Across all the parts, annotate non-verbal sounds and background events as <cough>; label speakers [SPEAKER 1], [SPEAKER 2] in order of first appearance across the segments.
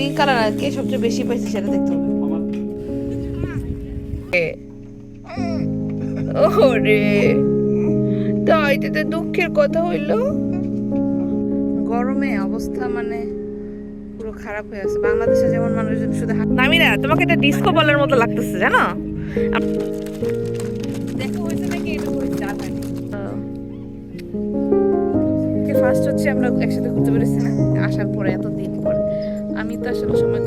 [SPEAKER 1] Pink colour আর কে সবচেয়ে বেশি পাইছে সেটা দেখতে হবে। ওরে। তাই তো দুঃখের কথা হইল? গরমে অবস্থা মানে পুরো খারাপ হয়ে আছে। বাংলাদেশে যেমন মানুষজন শুধু হাত- নামিরা তোমাকে এটা ডিস্কো বলের মতো লাগতেছে জানো? হয়েছে নাকি? এটা হয়েছে ফার্স্ট হচ্ছে আমরা একসাথে ঘুরতে পেরেছি না। আসার পরে এত দিন পরে আমি তো আসলে সময়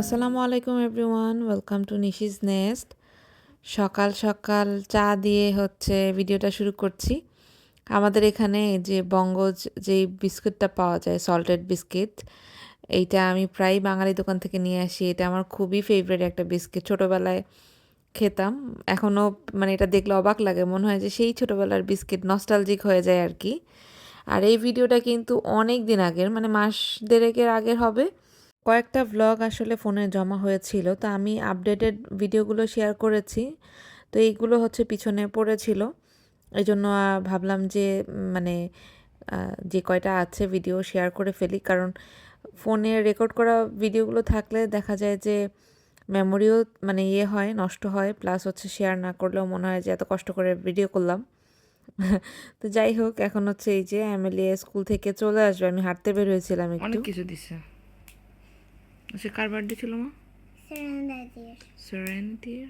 [SPEAKER 1] আসসালামু আলাইকুম everyone welcome to Nishi's nest সকাল সকাল চা দিয়ে হচ্ছে ভিডিওটা শুরু করছি। আমাদের এখানে যে বঙ্গজ যে বিস্কুটটা পাওয়া যায় সল্টেড বিস্কিট এইটা আমি প্রায় বাঙালি দোকান থেকে নিয়ে আসি। এটা আমার খুবই ফেভারিট একটা বিস্কিট ছোটোবেলায় খেতাম। এখনও মানে এটা দেখলে অবাক লাগে। মনে হয় যে সেই ছোটোবেলার বিস্কিট নস্টালজিক হয়ে যায় আর কি। আর এই ভিডিওটা কিন্তু অনেক দিন আগের মানে মাস দেড়েকের আগের হবে। কয়েকটা ভ্লগ আসলে ফোনে জমা হয়েছিল, তো আমি আপডেটেড ভিডিওগুলো শেয়ার করেছি। তো এইগুলো হচ্ছে পিছনে পড়েছিল। এই জন্য ভাবলাম যে মানে যে কয়টা আছে ভিডিও শেয়ার করে ফেলি। কারণ ফোনে রেকর্ড করা ভিডিওগুলো থাকলে দেখা যায় যে মেমোরিও মানে ইয়ে হয় নষ্ট হয় প্লাস হচ্ছে শেয়ার না করলেও মনে হয় যে এত কষ্ট করে ভিডিও করলাম। <laughs> তো যাই হোক এখন হচ্ছে এই যে এমএলএ স্কুল থেকে চলে আসবে। আমি হাঁটতে বের হয়েছিলাম একটু।
[SPEAKER 2] অনেক কিছু দিছে। সে কার বার্থডে ছিল মা? সেরেন্টির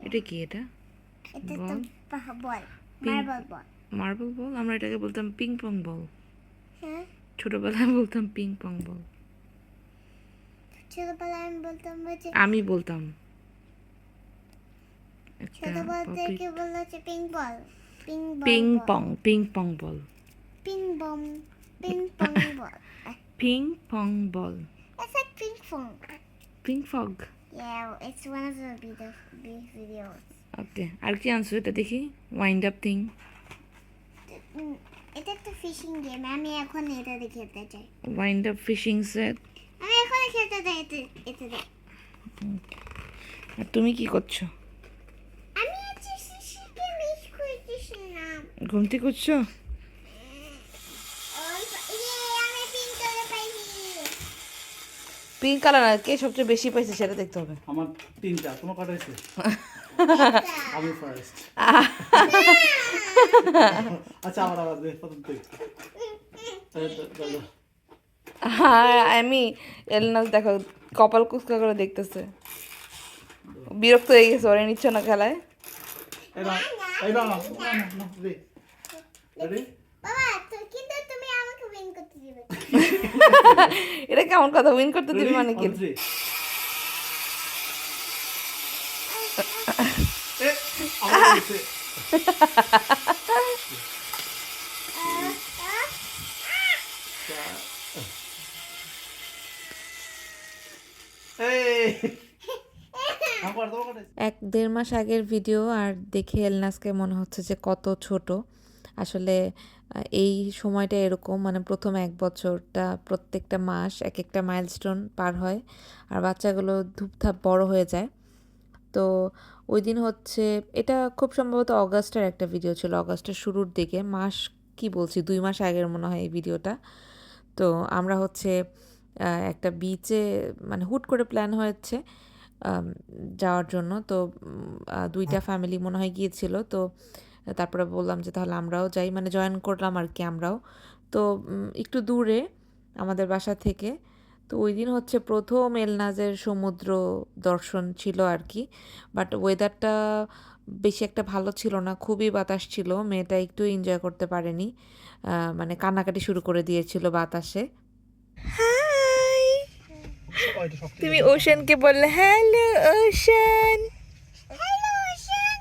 [SPEAKER 2] এটা কি এটা?
[SPEAKER 3] এটা তো
[SPEAKER 2] বল.
[SPEAKER 3] মার্বল বল
[SPEAKER 2] মার্বেল বল আমরা এটাকে বলতাম পিং পং বল
[SPEAKER 3] হ্যাঁ?
[SPEAKER 2] ছোটবেলায় বলতাম পিং পং বল
[SPEAKER 3] ছোটবেলায় আমি বলতাম যে
[SPEAKER 2] আমি বলতাম।
[SPEAKER 3] Ping ball ping ball
[SPEAKER 2] ping pong ping pong ball
[SPEAKER 3] ping bomb ping pong ball
[SPEAKER 2] ping pong ball
[SPEAKER 3] It's like ping pong.
[SPEAKER 2] Ping fog
[SPEAKER 3] Yeah, it's one of the big, big videos.
[SPEAKER 2] ওকে আর কি আনছো এটা দেখি? Wind up thing
[SPEAKER 3] এটা একটা fishing game আমি এখন এটাতে খেলতে চাই।
[SPEAKER 2] ওয়াইন্ড আপ ফিশিং সেট আর তুমি কি করছ? ঘুম থেকে উঠছো?
[SPEAKER 3] পিঙ্ক কালার
[SPEAKER 1] আর কে সবচেয়ে বেশি পাইছে সেটা দেখতে হবে।
[SPEAKER 4] আমার তিনটা তোমার কটা হয়েছে? আমি ফার্স্ট <laughs> আচ্ছা আমার আবার প্রথম দ- দ-
[SPEAKER 1] আর আমি এলনাস দেখো কপাল কুচকা করে দেখতেছে। বিরক্ত হয়ে গেছে ওরে নিচ্ছ না খেলায়। <laughs> এটা কেমন কথা উইন করতে দিবি? মানে কি <laughs> <laughs>
[SPEAKER 4] On three. এ, আমার হয়েছে। এই। আমার তোমার কটা হয়েছে?
[SPEAKER 1] এক দেড় মাস আগের ভিডিও আর দেখে এলনাসকে মনে হচ্ছে যে কত ছোট। আসলে এই সময়টা এরকম মানে প্রথম এক বছরটা প্রত্যেকটা মাস এক একটা মাইলস্টোন পার হয় আর বাচ্চাগুলো ধূপধাপ বড় হয়ে যায়। তো ওই দিন হচ্ছে, এটা খুব সম্ভবত অগাস্টের একটা ভিডিও ছিল, অগাস্টের শুরুর দিকে। মাস কি বলছি, দুই মাস আগের মনে হয় এই ভিডিওটা তো আমরা হচ্ছে একটা বিচে মানে হুট করে প্ল্যান হয়েছে। যাওয়ার জন্য। তো দুইটা ফ্যামিলি মনে হয় গিয়েছিল। তো তারপরে বললাম যে তাহলে আমরাও যাই। মানে জয়েন করলাম আর কি আমরাও। তো একটু দূরে আমাদের বাসা থেকে। তো ওই দিন হচ্ছে প্রথম এলনাজের সমুদ্র দর্শন ছিল আর কি। বাট ওয়েদারটা বেশি একটা ভালো ছিল না। খুবই বাতাস ছিল। মেয়েটা একটু এনজয় করতে পারেনি। মানে কান্নাকাটি শুরু করে দিয়েছিল বাতাসে।
[SPEAKER 4] সব
[SPEAKER 1] তুমি ওশানকে বললে hello ocean
[SPEAKER 3] hello ocean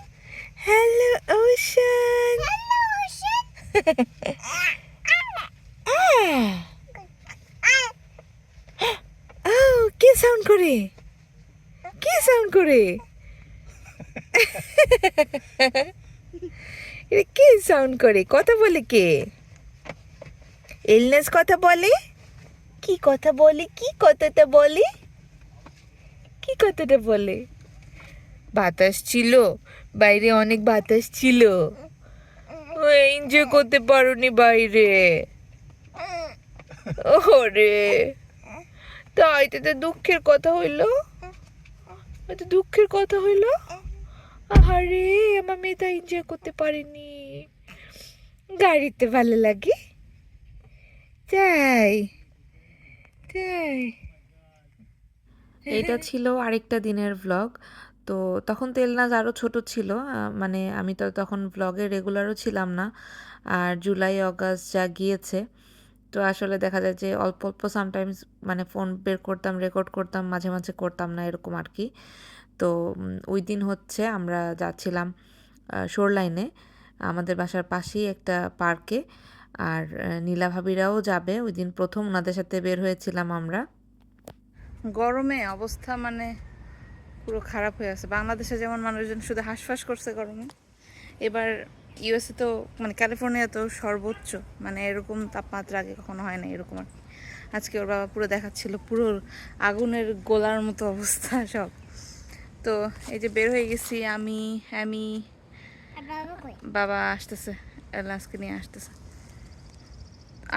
[SPEAKER 1] hello ocean
[SPEAKER 3] hello ocean
[SPEAKER 1] ও কি সাউন্ড করে? কি সাউন্ড করে? এটা কি সাউন্ড করে? কথা বলে কে? এলনেস কথা বলে? কি কথা বলে? কি কথাটা বলে? কি কথাটা বলে? বাতাস ছিল। বাইরে অনেক বাতাস ছিল। এনজয় করতে পারোনি বাইরে। ওরে। তাই তো তো দুঃখের কথা হইল। এত দুঃখের কথা হইল? আরে আমার মেয়েটা এনজয় করতে পারেনি। গাড়িতে ভালো লাগে? তাই এটা ছিল আরেকটা দিনের ভ্লগ তো তখন তেলনাজ আরও ছোট ছিল মানে আমি তো তখন ভ্লগে রেগুলারও ছিলাম না। আর জুলাই অগাস্ট যা গিয়েছে তো আসলে দেখা যায় যে অল্প অল্প সামটাইমস মানে ফোন বের করতাম রেকর্ড করতাম মাঝে মাঝে করতাম না এরকম আর কি। তো ওই দিন হচ্ছে আমরা যাচ্ছিলাম শোর লাইনে আমাদের বাসার পাশেই একটা পার্কে আর নীলা ভাবিরাও যাবে। ওই দিন প্রথম ওনাদের সাথে বের হয়েছিলাম আমরা। গরমে অবস্থা মানে পুরো খারাপ হয়ে আছে। বাংলাদেশে যেমন মানুষজন শুধু হাঁসফাঁস করছে গরমে এবার ইউএসএ তো মানে ক্যালিফোর্নিয়া তো সর্বোচ্চ মানে এরকম তাপমাত্রা আগে কখনো হয় না এরকম আর কি। আজকে ওর বাবা পুরো দেখাচ্ছিল পুরো আগুনের গোলার মতো অবস্থা সব। তো এই যে বের হয়ে গেছি আমি আমি
[SPEAKER 3] বাবা
[SPEAKER 1] বাবা আসতেছে এলাসকে নিয়ে আসতেছে।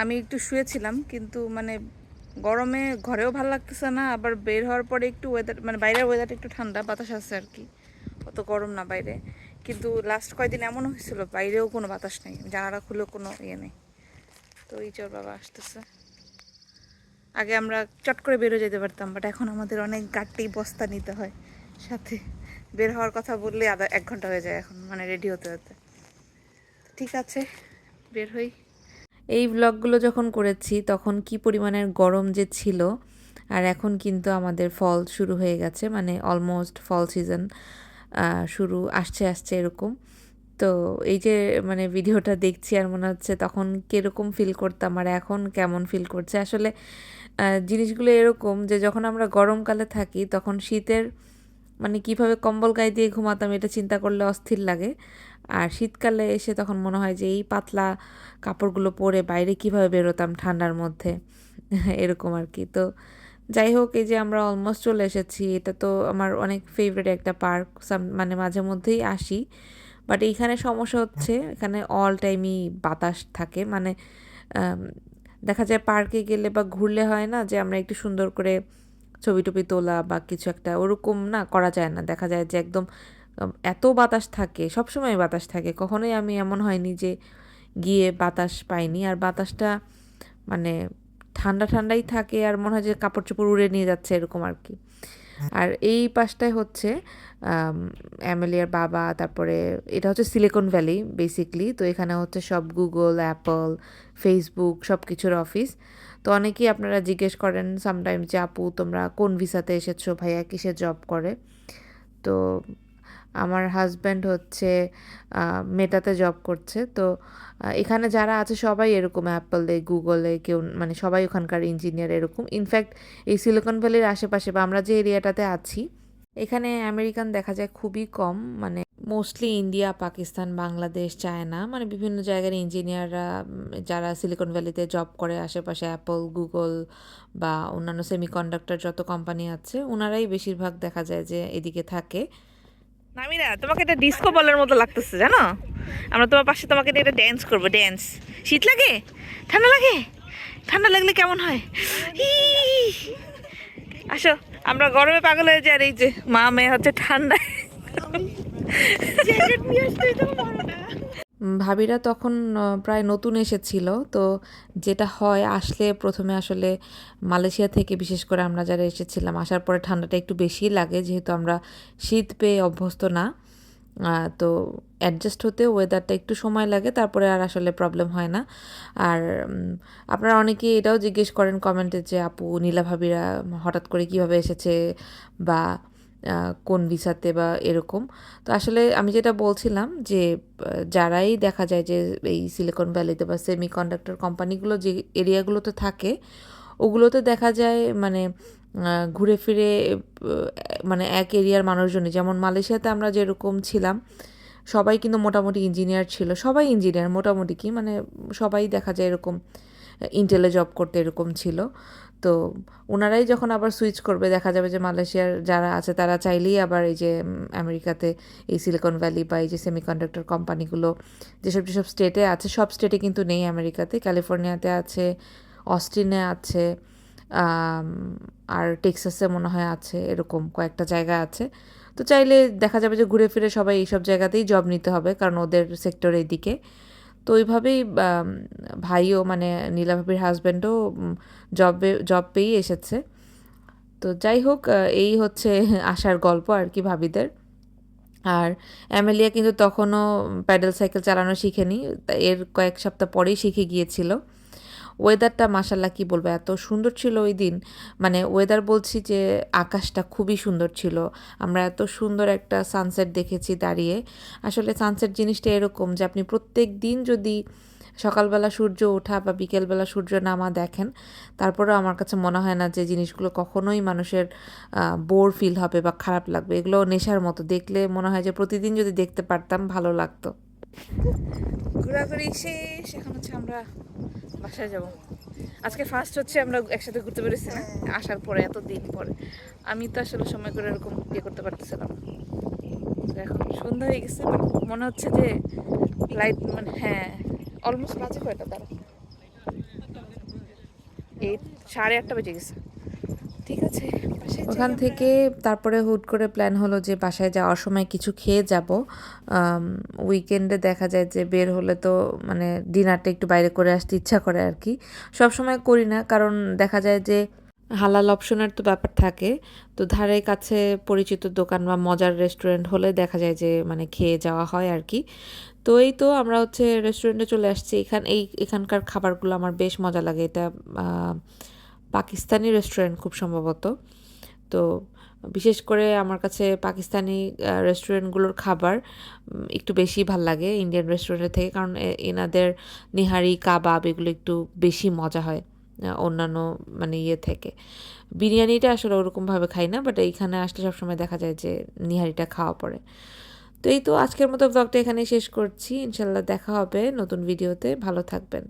[SPEAKER 1] আমি একটু শুয়েছিলাম, কিন্তু মানে গরমে ঘরেও ভালো লাগতেছে না, আবার বের হওয়ার পরে একটু ওয়েদার মানে বাইরের ওয়েদারটা একটু ঠান্ডা, বাতাস আছে আর কি। অত গরম না বাইরে। কিন্তু লাস্ট কয়দিন এমনও হয়েছিল, বাইরেও কোনো বাতাস নেই, জানালা খুলেও কোনো ইয়ে নেই। তো এই চোর বাবা আসতেছে। আগে আমরা চট করে বেরো যেতে পারতাম বাট এখন আমাদের অনেক গাড়ি, বস্তা নিতে হয়, সাথে বের হওয়ার কথা বললে আধা, এক ঘণ্টা হয়ে যায় এখন মানে রেডি হতে হতে। ঠিক আছে, বের হই। এই ব্লগগুলো যখন করেছি, তখন কি পরিমাণের গরম যে ছিল, আর এখন কিন্তু আমাদের ফল শুরু হয়ে গেছে মানে অলমোস্ট ফল সিজন শুরু আসছে আসছে এরকম। তো এই যে মানে ভিডিওটা দেখছি আর মনে হচ্ছে তখন কীরকম ফিল করতাম, আর এখন কেমন ফিল করছে? আসলে জিনিসগুলো এরকম যে যখন আমরা গরমকালে থাকি, তখন শীতের মানে কীভাবে কম্বল গায়ে দিয়ে ঘুমাতাম, এটা চিন্তা করলে অস্থির লাগে। আর শীতকালে এসে তখন মনে হয় যে এই পাতলা কাপড়গুলো পরে বাইরে কীভাবে বেরোতাম ঠান্ডার মধ্যে? <laughs> এরকম আর কি। তো যাই হোক, এই যে আমরা অলমোস্ট চলে এসেছি, এটা তো আমার অনেক ফেভারিট একটা পার্ক মানে মাঝে মধ্যেই আসি। বাট এইখানে সমস্যা হচ্ছে, এখানে অল টাইমই বাতাস থাকে। মানে দেখা যায় পার্কে গেলে বা ঘুরলে হয় না যে আমরা একটু সুন্দর করে ছবি টবি তোলা বা কিছু একটা, ওরকম না করা যায় না। দেখা যায় যে একদম এত বাতাস থাকে, সবসময় বাতাস থাকে। কখনোই আমি এমন হয়নি যে গিয়ে বাতাস পাইনি। আর বাতাসটা মানে ঠান্ডা ঠান্ডাই থাকে আর মনে হয় যে কাপড় চোপড় উড়ে নিয়ে যাচ্ছে এরকম আর কি। আর এই পাশটায় হচ্ছে অ্যামেলিয়ার বাবা, তারপরে এটা হচ্ছে সিলিকন ভ্যালি বেসিকলি তো এখানে হচ্ছে সব গুগল অ্যাপল ফেসবুক সব কিছুর অফিস তো অনেকেই আপনারা জিজ্ঞেস করেন সামটাইম যে, আপু, তোমরা কোন ভিসাতে এসেছ? ভাইয়া কিসে জব করে? তো আমার হাজব্যান্ড হচ্ছে মেটাতে জব করছে। তো এখানে যারা আছে সবাই এরকম অ্যাপলে গুগলে কেউ মানে সবাই ওখানকার ইঞ্জিনিয়ার এরকম। ইনফ্যাক্ট এই সিলিকন ভ্যালির আশেপাশে বা আমরা যে এরিয়াটাতে আছি, এখানে আমেরিকান দেখা যায় খুবই কম। মানে mostly India Pakistan Bangladesh China মানে বিভিন্ন জায়গার ইঞ্জিনিয়াররা যারা সিলিকন ভ্যালিতে জব করে, আশেপাশে অ্যাপল গুগল বা অন্যান্য সেমিকন্ডাক্টর যত কোম্পানি আছে ওনারাই বেশিরভাগ দেখা যায় যে এদিকে থাকে। নামিরা তোমাকে এটা ডিস্কো বলের মতো লাগতেছে, জানো? আমরা তোমার পাশে তোমাকে এটা ড্যান্স করব ড্যান্স শীত লাগে? ঠান্ডা লাগে? ঠান্ডা লাগলে কেমন হয়? আসো, আমরা গরমে পাগল হয়ে যাই আর এই যে মা মেয়ে হচ্ছে ঠান্ডায়। ভাবিরা তখন প্রায় নতুন এসেছিল। তো যেটা হয়, আসলে প্রথমে আসলে মালয়েশিয়া থেকে বিশেষ করে আমরা যারা এসেছিলাম, আসার পরে ঠান্ডাটা একটু বেশি লাগে, যেহেতু আমরা শীত পেয়ে অভ্যস্ত না। তো অ্যাডজাস্ট হতে ওয়েদারটা একটু সময় লাগে, তারপরে আর আসলে প্রবলেম হয় না। আর আপনারা অনেকেই এটাও জিজ্ঞেস করেন কমেন্টে যে, আপু, নীলা ভাবিরা হঠাৎ করে কীভাবে এসেছে? বা কোন ভিসাতে বা এরকম। তো আসলে আমি যেটা বলছিলাম যে যারাই দেখা যায় যে, এই সিলিকন ভ্যালিতে বা সেমি কন্ডাক্টর কোম্পানিগুলো যে এরিয়াগুলোতে থাকে, ওগুলোতে দেখা যায় মানে ঘুরে ফিরে মানে এক এরিয়ার মানুষজনই। যেমন মালয়েশিয়াতে আমরা যেরকম ছিলাম, সবাই কিন্তু মোটামুটি ইঞ্জিনিয়ার ছিল। সবাই ইঞ্জিনিয়ার মোটামুটি কি মানে সবাই দেখা যায় এরকম ইন্টেলে জব করতে এরকম ছিল। তো ওনারাই যখন আবার সুইচ করবে, দেখা যাবে যে মালয়েশিয়ার যারা আছে তারা চাইলেই আবার এই যে আমেরিকাতে এই সিলিকন ভ্যালি বা এই যে সেমিকন্ডাক্টর কোম্পানিগুলো যেসব যেসব স্টেটে আছে, সব স্টেটে কিন্তু নেই আমেরিকাতে। ক্যালিফোর্নিয়াতে আছে অস্টিনে আছে আর টেক্সাসে মনে হয় আছে, এরকম কয়েকটা জায়গা আছে। তো চাইলে দেখা যাবে যে ঘুরে ফিরে সবাই এইসব জায়গাতেই জব নিতে হবে, কারণ ওদের সেক্টর এইদিকে তো ওইভাবেই ভাইও মানে নীলাভাবির হাজব্যান্ডও জবে জব পেয়েই এসেছে। তো যাই হোক এই হচ্ছে আসার গল্প আর কি ভাবিদের। আর অ্যামেলিয়া কিন্তু তখনও প্যাডেল সাইকেল চালানো শিখেনি। এর কয়েক সপ্তাহ পরেই শিখে গিয়েছিল। ওয়েদারটা মাসাল্লাহ কি বলব, এত সুন্দর ছিল ওই দিন। মানে ওয়েদার বলছি যে, আকাশটা খুবই সুন্দর ছিল। আমরা এত সুন্দর একটা সানসেট দেখেছি দাঁড়িয়ে। আসলে সানসেট জিনিসটা এরকম যে, আপনি প্রত্যেক দিন যদি সকালবেলা সূর্য ওঠা বা বিকেলবেলা সূর্য নামা দেখেন, তারপরেও আমার কাছে মনে হয় না যে, জিনিসগুলো কখনোই মানুষের বোর ফিল হবে বা খারাপ লাগবে। এগুলো নেশার মতো। দেখলে মনে হয় যে, প্রতিদিন যদি দেখতে পারতাম, ভালো লাগতো।
[SPEAKER 2] ঘোরাঘুরি শেষ, এখন হচ্ছে আমরা বাসায় যাব। আজকে ফার্স্ট হচ্ছে আমরা একসাথে ঘুরতে পেরেছি না, আসার পরে এত দিন পরে। আমি তো আসলে সময় করে এরকম ইয়ে করতে পারতেছিলাম। এখন সন্ধ্যা হয়ে গেছে মনে হচ্ছে যে লাইট মানে হ্যাঁ অলমোস্ট বাজে কয়টা? তারা এই সাড়ে আটটা বেজে গেছে। ঠিক আছে
[SPEAKER 1] ওখান থেকে তারপরে হুট করে প্ল্যান হলো যে বাসায় যাওয়ার সময় কিছু খেয়ে যাব। উইকেন্ডে দেখা যায় যে বের হলে তো মানে ডিনারটা একটু বাইরে করে আসতে ইচ্ছা করে আর কি। সব সময় করি না কারণ দেখা যায় যে হালাল অপশনের তো ব্যাপার থাকে। তো ধারে কাছে পরিচিত দোকান বা মজার রেস্টুরেন্ট হলে দেখা যায় যে মানে খেয়ে যাওয়া হয় আর কি। তো এই তো আমরা হচ্ছে রেস্টুরেন্টে চলে আসছি। এখান এই এখানকার খাবারগুলো আমার বেশ মজা লাগে। এটা পাকিস্তানি রেস্টুরেন্ট খুব সম্ভবত। তো বিশেষ করে আমার কাছে পাকিস্তানি রেস্টুরেন্টগুলোর খাবার একটু বেশি ভালো লাগে ইন্ডিয়ান রেস্টুরেন্টের থেকে, কারণ এনাদের নিহারি, কাবাব এগুলো একটু বেশি মজা হয় অন্যান্য মানে ইয়ে থেকে। বিরিয়ানিটা আসলে ওরকমভাবে খাই না বাট এইখানে আসলে সবসময় দেখা যায় যে নিহারিটা খাওয়া পড়ে। তো এই তো আজকের মতো ব্লগটা এখানেই শেষ করছি। ইনশাল্লাহ দেখা হবে নতুন ভিডিওতে ভালো থাকবেন।